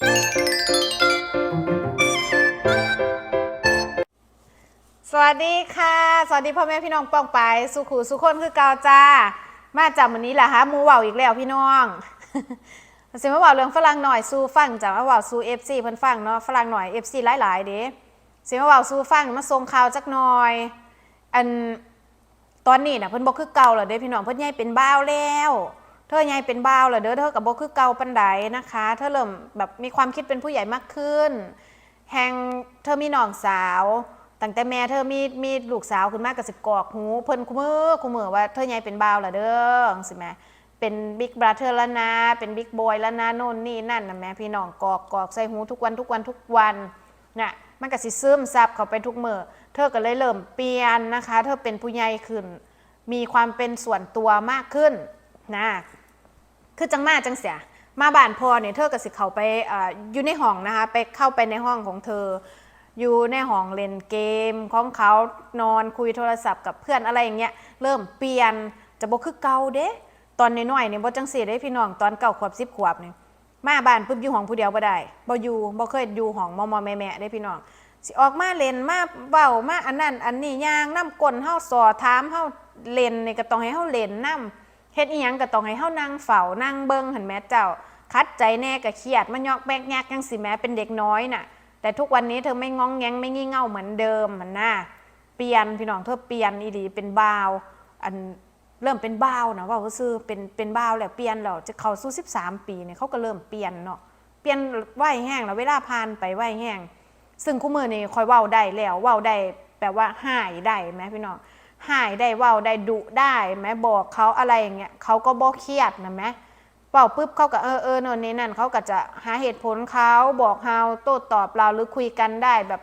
สวัสดีค่ะ สวัสดีพ่อแม่พี่น้องป้องไปสุขูสุขคนคือเกาจ้า มาจากวันนี้แหละฮะมูว่าวอีกแล้วพี่น้องสิมาว่าวเรื่องฝรั่งหน่อยสู้ฟังจ้ะมาว่าวสู้เอฟซีเพิ่นฟังเนาะฝรั่งหน่อยเอฟซีหลายๆเด้สิมาว่าวสู้ฟังมาส่งข่าวจักหน่อย อันตอนนี้นะเพิ่นบ่คือเก่าแล้วเด้พี่น้องเพิ่นใหญ่เป็นบ้าวแล้ว เธอใหญ่เป็นบ้าวแล้วเด้อเธอกับบ่คือเก่าปานใดนะคะ เธอเริ่มแบบมีความคิดเป็นผู้ใหญ่มากขึ้นแฮงเธอมีน้องสาวตั้งแต่แม่เธอมีมีลูกสาวขึ้นมาก็สิกอกหูเพิ่นคุมือคุมือว่าเธอใหญ่เป็นบ่าวและเด้อจังซี่แมเป็นบิ๊กบราเธอร์แล้วนะเป็นบิ๊กบอยแล้วนะโน่นนี่นั่นนะแม่พี่น้องกอกกอกใส่หูทุกวันทุกวันทุกวันน่ะมันก็สิซึมซับเข้าไปทุกมือเธอก็เลยเริ่มเปลี่ยนนะคะ เธอเป็นผู้ใหญ่ขึ้น มีความเป็นส่วนตัวมากขึ้นนะ คือจังมาจังเสียมาบ้านพอเนี่ยเธอก็สิเขาไปออยู่ในห้องนะคะไปเข้าไปในห้องของเธอ อยู่ในห้องเล่นเกมของเขานอนคุยโทรศัพท์กับเพื่อนอะไรอย่างเงี้ยเริ่มเปลี่ยนจะบ่คือเก่าเด้ตอนน้อยๆเนี่ยบ่จังสีได้พี่น้องตอนเก่าขวบสิบขวบเนี่ยมาบ้านปุ๊บอยู่ห้องผู้เดียวบ่ได้บ่อยู่บ่เคยอยู่ห้องมอมอแม่แม่ได้พี่น้องสิออกมาเล่นมาเว้ามาอันนั้นอันนี้ย่างน้ำกลนเฮาสอถามเฮาเล่นนี่ก็ต้องให้เฮาเล่นนํ เฮ็ดอีหยังก็ต้องให้เฮานั่งเฝ้านั่งเบิ่งหั่นแหม่เจ้า คัดใจแน่ก็เครียดมันยอกแบกแยกจังสิแม้เป็นเด็กน้อยน่ะ แต่ทุกวันนี้เธอไม่งองแงงไม่งี่เง่าเหมือนเดิมมันน่ะเปลี่ยนพี่น้องเธอเปลี่ยนอีหลีเป็นบ่าวอันเริ่มเป็นบ่าวนะว่าซื่อเป็นเป็นบ่าวแล้วเปลี่ยนแล้วจะเข้าสู่13 ปีเนี่ยเขาก็เริ่มเปลี่ยนเนาะเปลี่ยนไหวแห้งแล้วเวลาผ่านไปไหวแห้งซึ่งคู่มือนี่คอยเว้าได้แล้วเว้าได้แปลว่าหายได้ไหมพี่น้อง หายได้เว้าได้ดุได้ไหมบอกเขาอะไรอย่างเงี้ยเขาก็บ่เครียดนะไหมเว้าปุ๊บเขาก็เออเออนนนี่นั่นเขาก็จะหาเหตุผลเขาบอกเฮาโต้ตอบเราหรือคุยกันได้แบบ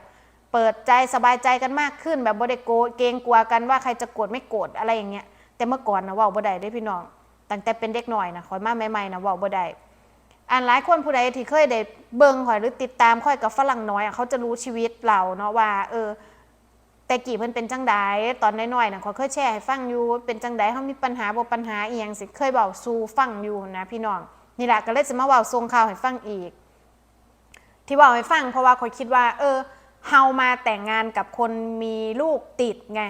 เปิดใจสบายใจกันมากขึ้นแบบบ่ได้โกเกรงกลัวกันว่าใครจะโกรธไม่โกรธอะไรอย่างเงี้ยแต่เมื่อก่อนนะว้าบ่ได้ได้พี่น้องตั้งแต่เป็นเด็กหน่อยนะคอยมาใหม่ๆนะว้าบ่ได้อันหลายคนผู้ใดที่เคยได้เบิ่งข่อยหรือติดตามข่อยกับฝรั่งน้อยเขาจะรู้ชีวิตเราเนาะว่าเออ แต่กี่เพิ่นเป็นจังใดตอนน้อยๆน่ะขอเคยแชร์ให้ฟังอยู่เป็นจังใดเฮามีปัญหาบ่ปัญหาอีหยังสิเคยเว้าสู่ฟังอยู่นะพี่น้องนี่แหละก็เลยจะมาเว้าส่งข่าวให้ฟังอีก ที่เว้าให้ฟังเพราะว่าข่อยคิดว่า เออเฮามาแต่งงานกับคนมีลูกติดไง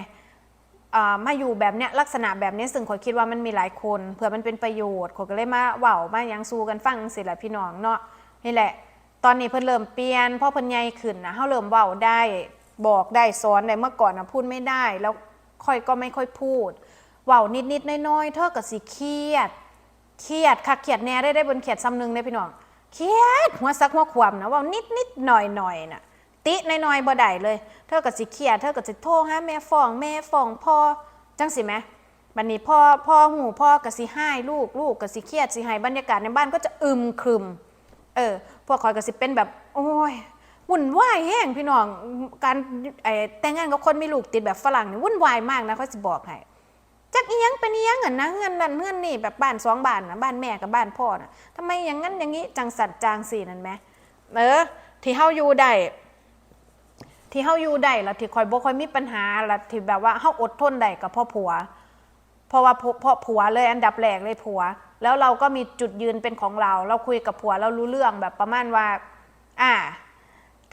อ่ามาอยู่แบบเนี้ยลักษณะแบบเนี้ยซึ่งข่อยคิดว่ามันมีหลายคนเผื่อมันเป็นประโยชน์ข่อยก็เลยมาเว้ามายังสู้กันฟังสิแหละพี่น้องเนาะนี่แหละ ตอนนี้เพิ่นเริ่มเปลี่ยนพราะเพิ่นใหญ่ขึ้นนะเฮาเริ่มเว้าได้ บอกได้สอนได้เมื่อก่อนนะพูดไม่ได้ แล้วค่อยก็ไม่ค่อยพูดเว้านิดๆน้อยๆเธอก็สิเครียด เครียดคักเครียดแน่ได้ได้บนเขียดซ้ำหนึงได้พี่น้องเครียดหัวซักหัวความนะเว่านิดๆหน่อยๆน่อยน่ะติน้อยๆบ่ได้เลยเธอก็สิเครียดเธอก็สิโทรหาแม่ฟ้องแม่ฟ้องพ่อจังสิแหมบัดนี้พ่อพ่อหูพ่อก็สิห้ลูกลูกก็สิเครียดสิให้บรรยากาศในบ้านก็จะอึมครึม เออพวกคอยก็สิเป็นแบบ โอ้ย วุ่นวายแห้งพี่น้อง การแต่งงานกับคนมีลูกติดแบบฝรั่งนี่วุ่นวายมากนะเขาสิบอกให้จักอียังเป็นอียังอะนะเงินนั่นเงินนี่แบบบ้านสองบ้านนะบ้านแม่กับบ้านพ่อนะทำไมอย่างนั้นอย่างนี้จังสัตว์จางสี่นั่นไหมเออที่เฮาอยู่ได้ที่เฮาอยู่ได้แล้วที่คอยบ่คอยมีปัญหาแล้วที่แบบว่าเฮาอดทนได้กับพ่อผัว เพราะว่าพ่อพ่อผัวเลยอันดับแรกเลยผัว แล้วเราก็มีจุดยืนเป็นของเรา เราคุยกับผัวเรารู้เรื่องแบบประมาณว่า อ่า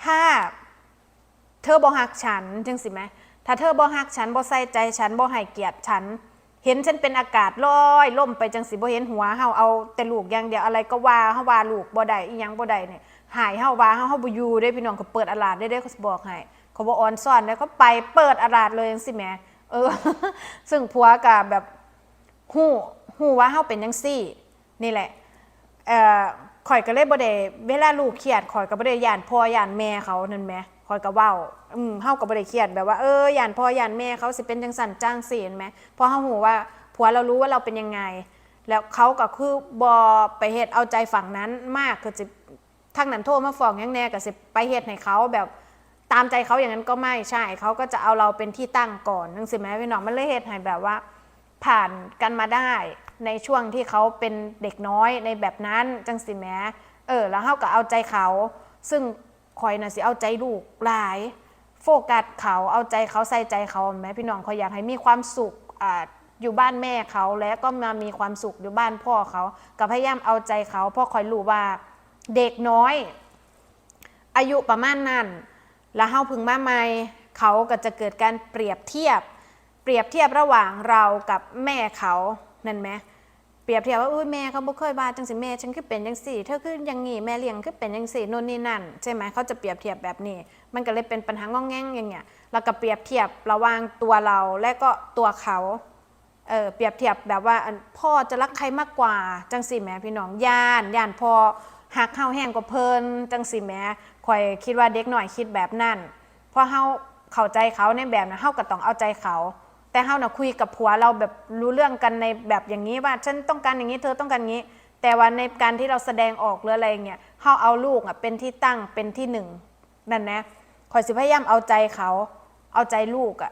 ถ้าเธอบ่ฮักฉันจังสิไหมถ้าเธอบ่ฮักฉันบ่ใส่ใจฉันบ่ให้เกียรติฉัน เห็นฉันเป็นอากาศลอยล่มไปจังสิบ่เห็นหัวเฮาเอาแต่ลูกอย่างเดียวอะไรก็ว่าเฮาว่าลูกบ่ได้อีหยังบ่ได้เนี่ยหายเฮาว่าเฮาเฮาบ่อยู่ได้พี่น้องก็เปิดอาลาดได้ได้เขาบอกให้เขาบ่ออนซ่อนแล้วก็ไปเปิดอาลาดเลยจังสิแหมเออ ซึ่งผัวก็แบบหู้หู้ว่าเฮาเป็นจังซี่ นี่แหละเอ่อ ข่อยก็เลยบ่ได้เวลาลูกเครียดข่อยก็บ่ได้ย่านพ่อย่านแม่เขานั่นแหมข่อยก็เว้าอืมเฮาก็บ่ได้เครียดแบบว่าเออย่านพ่อย่านแม่เขาสิเป็นจังสั่นจ้างซีนไหมเพราะเฮาฮู้ว่าผัวเรารู้ว่าเราเป็นยังไง แล้วเขาก็คือบ่ไปเฮ็ดเอาใจฝั่งนั้นมากคือสิทางนั้นโทรมาฟ้องยังแน่ก็สิไปเฮ็ดให้เขาแบบตามใจเขาอย่างนั้นก็ไม่ใช่เขาก็จะเอาเราเป็นที่ตั้งก่อนจังซี่แหมพี่น้องมันเลยเฮ็ดให้แบบว่า ผ่านกันมาได้ ในช่วงที่เขาเป็นเด็กน้อยในแบบนั้นจังสิแม้เออ แล้วเฮาก็เอาใจเขา ซึ่งคอยน่ะสิเอาใจลูกหลาย โฟกัสเขาเอาใจเขาใส่ใจเขาแม้พี่น้องคอยอยากให้มีความสุขอ่าอยู่บ้านแม่เขาแล้วก็มามีความสุขอยู่บ้านพ่อเขาก็พยายามเอาใจเขาพราะคอยรู้ว่าเด็กน้อย อายุประมาณนั้นแล้วเฮาพึงมาใหม่เขาก็จะเกิดการเปรียบเทียบ เปรียบเทียบระหว่างเรากับแม่เขา นั่นไหมเปรียบเทียบว่าอุ้ยแม่เขาบ่เคยบาจังสิแม่ฉันคือเป็นจังสี่เธอคือยังงี้แม่เลี้ยงคือเป็นจังสี่โน่นนี่นั่นใช่ไหมเขาจะเปรียบเทียบแบบนี้ มันก็เลยเป็นปัญหางองแงงอย่างเงี้ยแล้วก็เปรียบเทียบระว่างตัวเราและก็ตัวเขาเออเปรียบเทียบแบบว่าพ่อจะรักใครมากกว่าจังสิแม่พี่น้องย่านย่านพอหักเฮาแห้งกว่าเพิ่นจังสิแม่ข่อยคิดว่าเด็กหน่อยคิดแบบนั้นพราะเฮาเข้าใจเขาในแบบนั้นเฮาก็ต้องเอาใจเขา แต่เฮาน่ะคุยกับผัวเราแบบรู้เรื่องกันในแบบอย่างนี้ว่าฉันต้องการอย่างนี้เธอต้องการอย่างนี้ แต่ว่าในการที่เราแสดงออกหรืออะไรเงี้ยเฮาเอาลูกอะเป็นที่ตั้งเป็นที่หนึ่งนั่นนะข่อยสิพยายามเอาใจเขาเอาใจลูกอะ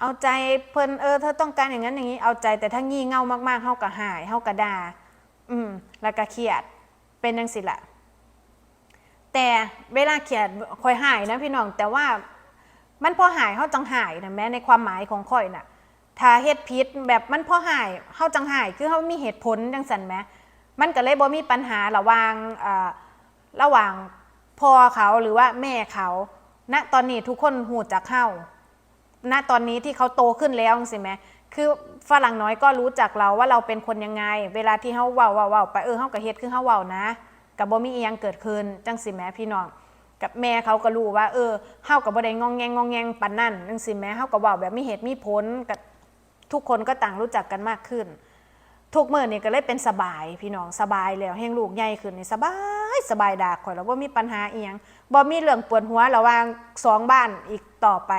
เอาใจเพิ่นเออเธอต้องการอย่างนั้นอย่างนี้เอาใจแต่ถ้างี่เง่ามากๆเฮาก็หายเฮาก็ด่าอืมแล้วก็เครียดเป็นจังสิละแต่เวลาเครียดคอยหายนะพี่น้องแต่ว่ามันพอหายเฮาจังหายนะแม้ในความหมายของค่อยน่ะ ถ้าเฮ็ดผิดแบบมันพอหายเฮาจังหายคือเฮามีเหตุผลจังซั่นแหมมันก็เลยบ่มีปัญหาระหว่างอ่าระหว่างพ่อเขาหรือว่าแม่เขา ณตอนนี้ทุกคนหูจักเฮาณตอนนี้ที่เขาโตขึ้นแล้วสิไหมคือฝรั่งน้อยก็รู้จักเราว่าเราเป็นคนยังไง เวลาที่เขาเว้าเว้าเว้าไปเออเขากับเฮ็ดคือเขาเว้านะกับบ่มีอีหยังเกิดขึ้นจังสิแหม่พี่น้องกับแม่เขาก็รู้ว่า เออเฮากับบ่ได้งองแงงงองแงงปานนั่นจังสิแหม่เฮาก็เว้าแบบมีเหตุมีผลกับ ทุกคนก็ต่างรู้จักกันมากขึ้น ทุกเมื้อนี่ก็เลยเป็นสบายพี่น้องสบายแล้วแห่งลูกใหญ่ขึ้นนี่สบายสบายดากข่อยแล้วบ่มีปัญหาเอียงบ่มีเรื่องปวดหัวระว่างสองบ้านอีกต่อไป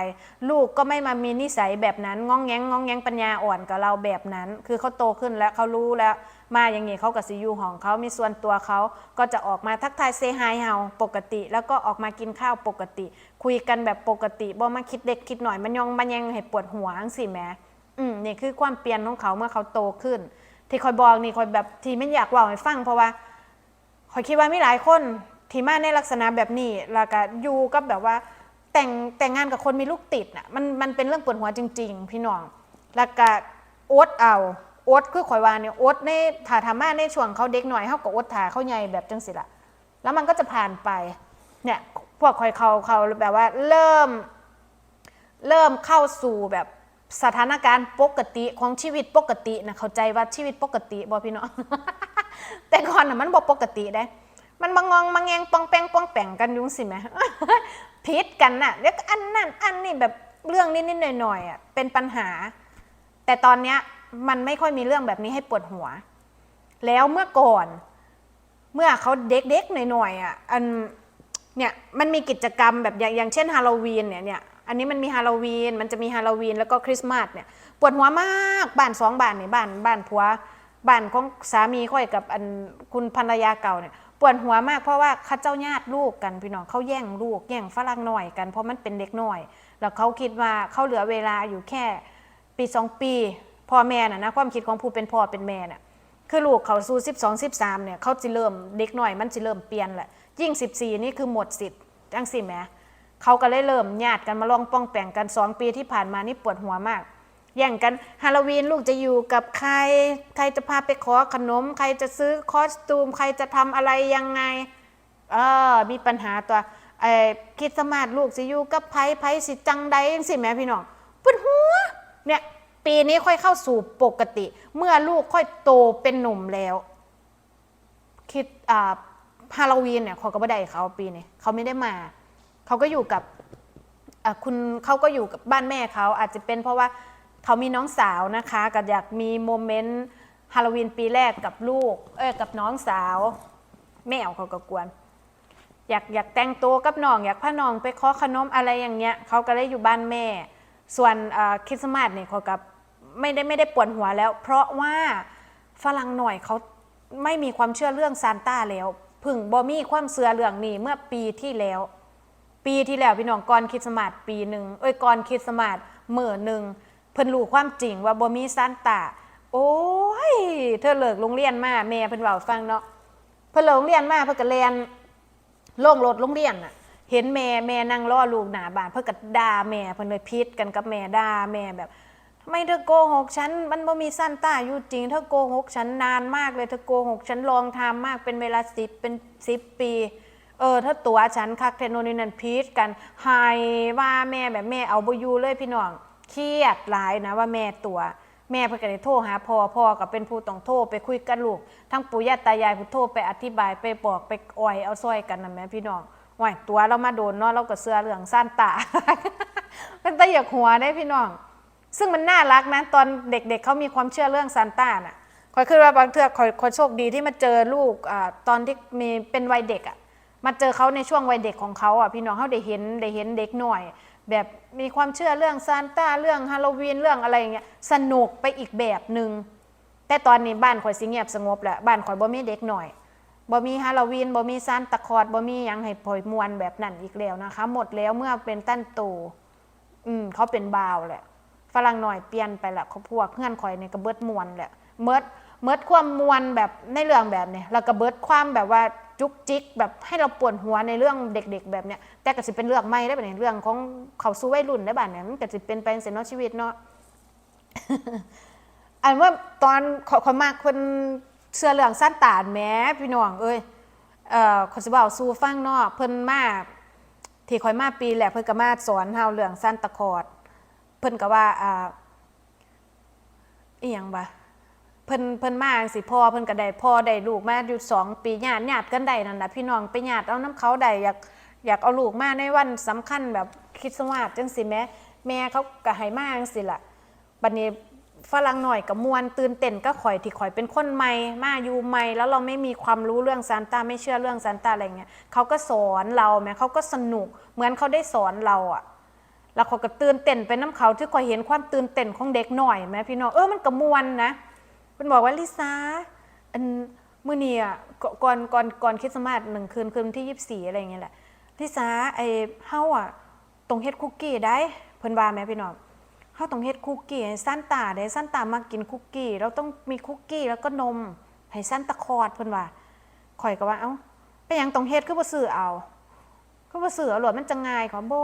ลูกก็ไม่มามีนิสัยแบบนั้นงองแงงงองแงงปัญญาอ่อนกับเราแบบนั้น คือเขาโตขึ้นแล้วเขารู้แล้ว มาอย่างนี้เขากับซียูของเขามีส่วนตัวเขาก็จะออกมาทักทายเซฮายเฮาปกติ แล้วก็ออกมากินข้าวปกติ คุยกันแบบปกติบ่มาคิดเด็กคิดหน่อยมันยองมันยังให้ปวดหัวจังสิแม่ อืมนี่คือความเปลี่ยนของเขาเมื่อเขาโตขึ้น ที่คอยบอกนี่คอยแบบที่ไม่อยากว่าให้ฟังเพราะว่าคอยคิดว่ามีหลายคนที่มาในลักษณะแบบนี้แล้วก็อยู่กับแบบว่า แต่งแต่งงานกับคนมีลูกติดน่ะมันมันเป็นเรื่องปวดหัวจริง ๆ พี่น้อง แล้วก็โอ๊ตเอาโอ๊ตคือข่อยว่าเนี่ยโอ๊ตในถ่าทามาในช่วงเขาเด็กหน่อยเขาก็โอ๊ตถ่าเขาใหญ่แบบจังสิละแล้วมันก็จะผ่านไปเนี่ยพวกข่อยเขาเขาแบบว่าเริ่ม เริ่มเข้าสู่แบบ สถานการณ์ปกติของชีวิตปกตินะเข้าใจว่าชีวิตปกติบอพี่น้องแต่ก่อนน่ะมันบอปกติได้ มันบางงองบางแงงปองแปงปองแปงกันยุ่งสิไหมพิษกันน่ะแล้วก็อันนั่นอันนี่แบบเรื่องนิดๆหน่อยๆอะเป็นปัญหา แต่ตอนเนี้ยมันไม่ค่อยมีเรื่องแบบนี้ให้ปวดหัว แล้วเมื่อก่อน เมื่อเขาเด็กๆหน่อยๆอะอันเนี่ยมันมีกิจกรรมแบบอย่างอย่างเช่นฮาโลวีนเนี่ยเนี่ย อันนี้มันมีฮาโลวีน มันจะมีฮาโลวีนแล้วก็คริสต์มาสเนี่ยปวดหัวมากบ้านสองบ้านเนี่ยบ้านบ้านผัวบ้านของสามีค่อยกับอันคุณภรรยาเก่าเนี่ยปวดหัวมากเพราะว่าเข้าเจ้าญาติลูกกันพี่น้องเขาแย่งลูกแย่งฝรั่งหน่อยกันเพราะมันเป็นเด็กหน่อย แล้วเขาคิดว่าเขาเหลือเวลาอยู่แค่ปีสองปีพ่อแม่น่ะนะความคิดของผู้เป็นพ่อเป็นแม่น่ะคือลูกเขาสู่12 13เนี่ยเขาจะเริ่มเด็กหน่อยมันจะเริ่มเปลี่ยนแหละยิ่ง14นี่คือหมดสิทธิ์จังสิแหม เขาก็เลยเริ่มญาติกันมาลองป้องแปงกัน2ปีที่ผ่านมานี่ปวดหัวมาก แย่งกันฮาโลวีนลูกจะอยู่กับใคร ใครจะพาไปขอขนม ใครจะซื้อคอสตูม ใครจะทำอะไรยังไง เออ มีปัญหาตัวไอ้คริดสต์มาสลูกสิอยู่กับไผไผสิจังใดจังสิแม่พี่น้องปวดหัว เนี่ยปีนี้ค่อยเข้าสู่ปกติ เมื่อลูกค่อยโตเป็นหนุ่มแล้ว คิดอ่าฮาโลวีนเนี่ยขาก็ไม่ได้เขาปีนี้เขาไม่ได้มา เขาก็อยู่กับคุณเขาก็อยู่กับบ้านแม่เขาอาจจะเป็นเพราะว่าเขามีน้องสาวนะคะก็อยากมีโมเมนต์ฮาโลวีนปีแรกกับลูกเอ้ยกับน้องสาวแม่เขาก็กวน อยากอยากแต่งตัวกับน้อง อยากพาน้องไปขอขนมอะไรอย่างเงี้ยเขาก็เลยอยู่บ้านแม่ ส่วนคริสต์มาสเนี่ยเขากับไม่ได้ไม่ได้ปวดหัวแล้ว เพราะว่าฝรั่งหน่อยเขาไม่มีความเชื่อเรื่องซานต้าแล้ว พึ่งบอมี่ความเชื่อเรื่องนี้เมื่อปีที่แล้ว ปีที่แล้วพี่น้องก่อนคริสต์มาสปีหนึ่งเอ้ยก่อนคริสต์มาสเมื่อหนึ่งเพิ่นรู้ความจริงว่าบ่มีซานต้าโอ้ยเธอเลิกโรงเรียนมาแม่เพิ่นเว้าฟังเนาะเพิ่นเลิกโรงเรียนมาเพิ่นก็เรียนลงรถโรงเรียนน่ะ เห็นแม่แม่นั่งรอลูกหนาบ้าน เพื่อกัด่าแม่เพิ่นเลยพิษกันกับแม่ด่าแม่แบบทำไมเธอโกหกฉัน มันบ่มีสั้นต้าอยู่จริง เธอโกหกฉันนานมากเลย เธอโกหกฉันลองทำมากเป็นเวลาสิบเป็นสิบปี เออถ้าตัวฉันคักเทนโนนนี่นั่นพีชกันไฮว่าแม่แบบแม่เอาบอยูเลยพี่น้องเครียดหลายนะว่าแม่ตัว แม่เพิ่นก็ได้โทรหาพ่อพ่อก็เป็นผู้ต้องโทรไปคุยกันลูก ทั้งปู่ย่าตายายผู้โทรไปอธิบายไปบอกไปอ่อยเอาซอยกันนะแม่พี่น้องว่ายตัวเรามาโดนเนาะเราก็เสื้อเรื่องสั้นตาเป็นตะอยากหัวได้พี่น้อง ซึ่งมันน่ารักนะตอนเด็กๆเเขามีความเชื่อเรื่องซานต้าน่ะคอยคือว่าบางเทือคอยคอยโชคดีที่มาเจอลูกอตอนที่มีเป็นวัยเด็กอะ มาเจอเขาในช่วงวัยเด็กของเขาอะพี่น้องเขาได้เห็นได้เห็นเด็กหน่อย แบบมีความเชื่อเรื่องซานต้าเรื่องฮาโลวีนเรื่องอะไรอย่างเงี้ยสนุกไปอีกแบบหนึ่งแต่ตอนนี้บ้านข่อยสิเงียบสงบแหละบ้านข่อยบ่มีเด็กหน่อยบ่มีฮาโลวีนบ่มีซานตะคอดบ่มียังให้ปล่อยมวนแบบนั้นอีกแล้วนะคะ หมดแล้วเมื่อเป็นตั้นโตอืมเขาเป็นบาวแหละฝรั่งหน่อยเปลี่ยนไปละเขาพวกเพื่อนคอยในกระเบิดมวนแหละเมิดเมิดความมวนแบบในเรื่องแบบเนี้ยแล้วกระเบิดความแบบว่า จุกจิกแบบให้เราปวดหัวในเรื่องเด็ก ๆ แบบเนี้ยแต่ก็สิเป็นเรื่องไม่ได้แบบนี้เรื่องของเขาสู้วัยรุ่นได้บ้านเนี่ยมันก็สิเป็นไปเสียเนาะชีวิตเนาะอันว่าตอนขอขอมากคนเสื้อเหลืองสั้นตาดแม้พี่น้องเอ้ยเอ่อขอสิบอกสู้ฟังเนาะเพิ่นมาที่คอยมาปีแหละเพิ่นก็มาสอนเฮาเรื่องสั้นตะคอด เพิ่นก็ว่าอ่าอีหยังบ่ เพิ่นเพิ่นมาสิพ่อเพิ่นก็ได้พ่อได้ลูกมาอยู่สองปีญาติญาติกันได้นั่นน่ะพี่น้องไปญาติเอาน้ำเขาได้อยากอยากเอาลูกมาในวันสำคัญแบบคริสต์มาสจังสิแม่แม่เขาก็ให้มาจังสิล่ะบัดนี้ฝรั่งหน่อยกับมวนตื่นเต้นก็ข่อยที่ข่อยเป็นคนใหม่มาอยู่ใหม่แล้วเราไม่มีความรู้เรื่องซานต้าไม่เชื่อเรื่องซานต้าอะไรเงี้ยเขาก็สอนเราแม่เขาก็สนุกเหมือนเขาได้สอนเราอะแล้วเขาก็ตื่นเต้นไปน้ำเขาที่คอยเห็นความตื่นเต้นของเด็กหน่อยไหมพี่น้องเออมันกระมวลนะ มันบอกว่าลิซ่าอันมื่อนี้อะก่อนก่อนก่อนคริสต์มาสหนึ่งคืนคืนที่ยี่สิบสี่อะไรอย่างเงี้ยแหละลิซ่าไอ้เฮาอะตรงเฮ็ดคุกกี้ได้เพิ่นว่าไหมพี่น้องเฮาต้องเฮ็ดคุกกี้ให้สั้นตาได้สั้นตามากินคุกกี้ เราต้องมีคุกกี้แล้วก็นมให้สั้นตะคอดเพิ่นว่าข่อยก็ว่าเอ้าไปยังต้องเฮ็ดคือบ่ซื้อเอาก็ว่าเสือหลวดมันจะง่ายขอบ่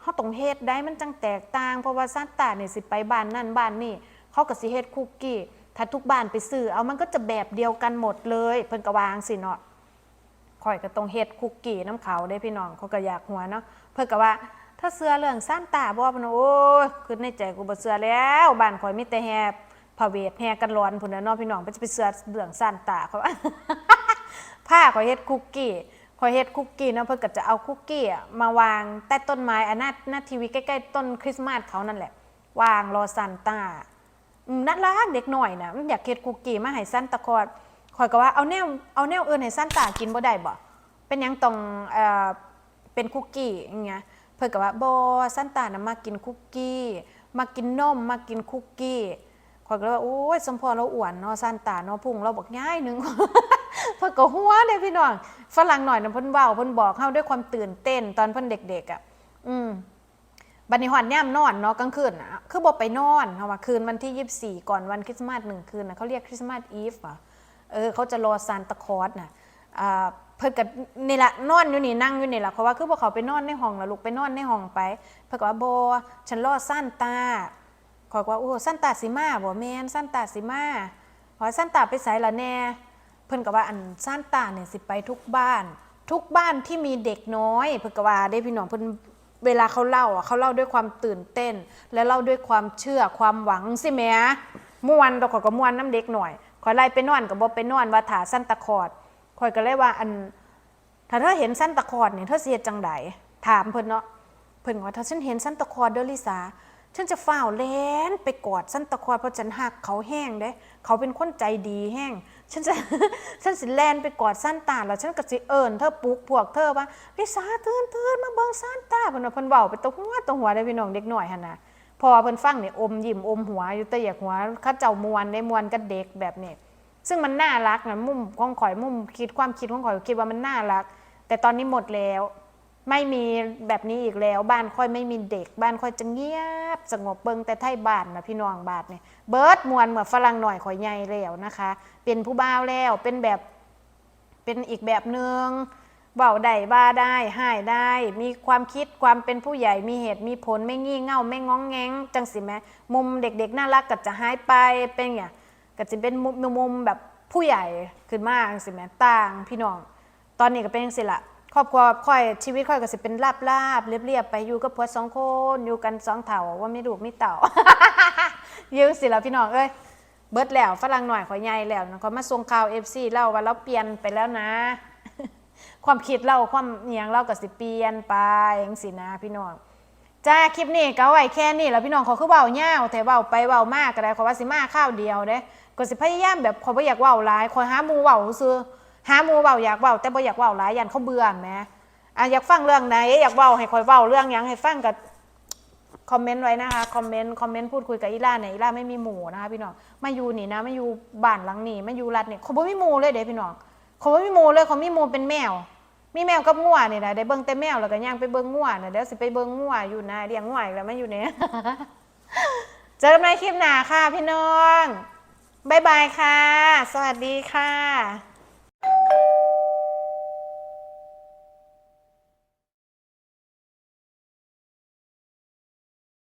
เฮาต้องเฮ็ดได้มันจังแตกต่างเพราะว่าซานตาเนี่ยสิไปบ้านนั่นบ้านนี่เขาก็สิเฮ็ดคุกกี้ ถ้าทุกบ้านไปซื้อเอามันก็จะแบบเดียวกันหมดเลย เพิ่นก็วางสิเนาะข่อยก็ต้องเฮ็ดคุกกี้น้ำเขาได้พี่น้องเขาก็อยากหัวเนาะเพิ่นก็ว่า ถ้าเสือเรื่องซานตาบ่พิ่นว่าโอ้ยคือในใจกูบ่เสือแล้วบ้านข่อยมีแต่แห่พระเวทแห่กันร้อนพุ่นน่ะเนาะพี่น้องไปจะไปเสือเรื่องซานตาเขาผ้าข่อยเฮ็ดคุกกี้ข่อยเฮ็ดคุกกี้เนาะเพิ่นก็จะเอาคุกกี้มาวางใต้ต้นไม้อันหน้าหน้าทีวีใกล้ๆต้นคริสต์มาสเขานั่นแหละวางรอซานต้า น่ารักเด็กหน่อยนะมันอยากเฮ็ดคุกกี้มาให้ซันตาคอดข่อยก็ว่าเอาแนวเอาแนวอื่นให้ซันตากินบ่ได้บ่เป็นยังต้องเอ่อเป็นคุกกี้อย่างเงี้ยเพิ่นก็ว่าบ่ซันตานะมากินคุกกี้มากินนมมากินคุกกี้ข่อยก็ว่าโอ้ยสมพรเราอ้วนเนาะซันตาเนาะพุงเราบักง่ายหนึงเพิ่นก็หัวเด้พี่น้องฝรั่งหน่อยนะเพิ่นเว้าเพิ่นบอกเฮาด้วยความตื่นเต้นตอนเพิ่นเด็กๆอะอืม บัดนี้ฮอดย่ามนอนเนาะกลางคืนนะคือบ่ไปนอนเฮาว่าคืนวันที่ 24 ก่อนวันคริสต์มาสหนึ่งคืนน่ะเขาเรียกคริสต์มาสอีฟอะเออเขาจะรอซานตาคอสน่ะอ่าเพิ่นก็นี่ละนอนอยู่นี่นั่งอยู่นี่ละเพราะว่าคือบ่เขาไปนอนในห้องแล้วลูกไปนอนในห้องไป เพิ่นก็ว่าบ่ฉันรอซานตาขอยก็ว่าโอ้ซานตาสิมาบ่แมนซานตาสิมาขอยซานตาไปไสละแน่เพิ่นก็ว่าอันซานตาเนี่ยสิไปทุกบ้าน ทุกบ้านที่มีเด็กน้อย เพิ่นก็ว่าได้พี่น้องเพิ่น เวลาเขาเล่าอะเขาเล่าด้วยความตื่นเต้น และเล่าด้วยความเชื่อความหวังสิแหม่ม่วนดอกขอยก็ม่วนน้ำเด็กหน่อยขอยไล่ไปนอนก็บ่ไปนอนว่าถาสั้นตะคอดขอยก็เลยว่าอันถ้าเธอเห็นสั้นตะคอดเนี่ยเธอสิเฮ็ดจังไดถามเพิ่นเนาะเพิ่นว่าถ้าฉันเห็นสั้นตะคอดเด้อลิสาฉันจะฝ้าวแลนไปกอดสั้นตะคอดเพราะฉันหักเขาแห้งเด้ เขาเป็นคนใจดีแห้ง ฉันจะฉันสิแลนไปกอดสั้นตาแล้วฉันก็สิเอิญเธอปลุกพวกเธอว่าลิสาตื่นตื่นมาเบิ่งสั้นตาเพิ่นว่าเพิ่นเว้าไปตวหัวตวหัวได้พี่น้องเด็กน้อยหั่นน่ะพอเพิ่นฟังนี่อมยิ้มอมหัวอยู่แต่อยากหัวเขาเจ้ามวนได้มวนกับเด็กแบบนี้ซึ่งมันน่ารักนะมุมของข่อยมุมคิดความคิดของข่อยคิดว่ามันน่ารัก แต่ตอนนี้หมดแล้ว ไม่มีแบบนี้อีกแล้ว บ้านค่อยไม่มีเด็ก บ้านค่อยจะเงียบ สงบเบิงแต่ไทยบ้านนะพี่น้องบานเนี่ยเบิร์ดมวนเหมือนฝรั่งหน่อยข่อยใหญ่แล้วนะคะ เป็นผู้บ่าวแล้วเป็นแบบเป็นอีกแบบหนึ่งเบาได้บ้าได้ให้ได้ มีความคิดความเป็นผู้ใหญ่มีเหตุมีผลไม่งี่เง่าไม่ง้องแงงจังสิแม่มุมเด็กๆน่ารักก็จะหายไปเป็นอย่างก็จะเป็นมุมมุมแบบผู้ใหญ่ขึ้นมาจังสิแม่ต่างพี่น้อง ตอนนี้ก็เป็นจังสิละ ครอบครัวค่อยชีวิตค่อยก็สิเป็นลาบลาบๆเรียบๆไปอยู่กับผัวสองคนอยู่กันสองเถ่าว่าไม่ลูกไม่เต่ายืมสิแล้วพี่น้องเอ้ยเบิดแล้วฝรั่งหน่อยขอยใหญ่แล้วนะขามาส่งข่าวเอฟซีเล่าว่าเราเปลี่ยนไปแล้วนะ ความคิดเราความเนียงเราก็สิเปลี่ยนไปอย่างสินะพี่น้องจ้าคลิปนี้ก็ไว้แค่นี้แล้วพี่น้องเขาคือเบาเงาวแต่เบาไปเบามากก็ได้ขอว่าสิมาข้าวเดียวเด้ก็สิพยายามแบบขอบ่อยากเว้าหลายขอหามูเว้าซื่อ หาหมูเว้าอยากเว้าแต่บ่อยากเว้าหลายยันเขาเบื่อแหมอะอยากฟังเรื่องไหนอยากเว้าให้คอยเว้าเรื่องหยังให้ฟังกับคอมเมนต์ไว้นะคะคอมเมนต์คอมเมนต์พูดคุยกับอีล่าเนี่ยอีล่าไม่มีหมู่นะคะพี่น้องมาอยู่นี่นะมาอยู่บ้านหลังนี้มาอยู่รัดเนี่ยเขาบ่มีหมู่เลยเด้พี่น้องเขาบ่มีหมู่เลยเขามีหมู่เป็นแมว มีแมวกับงัวนี่นะได้เบิ่งแต่แมวแล้วก็ย่างไปเบิ่งงัวนะเดี๋ยวสิไปเบิ่งงัวอยู่นะเลี้ยงงัวอีกแล้วมาอยู่เนี่ยเจอกันในคลิปหน้าค่ะพี่น้องบ๊ายบายค่ะ สวัสดีค่ะ you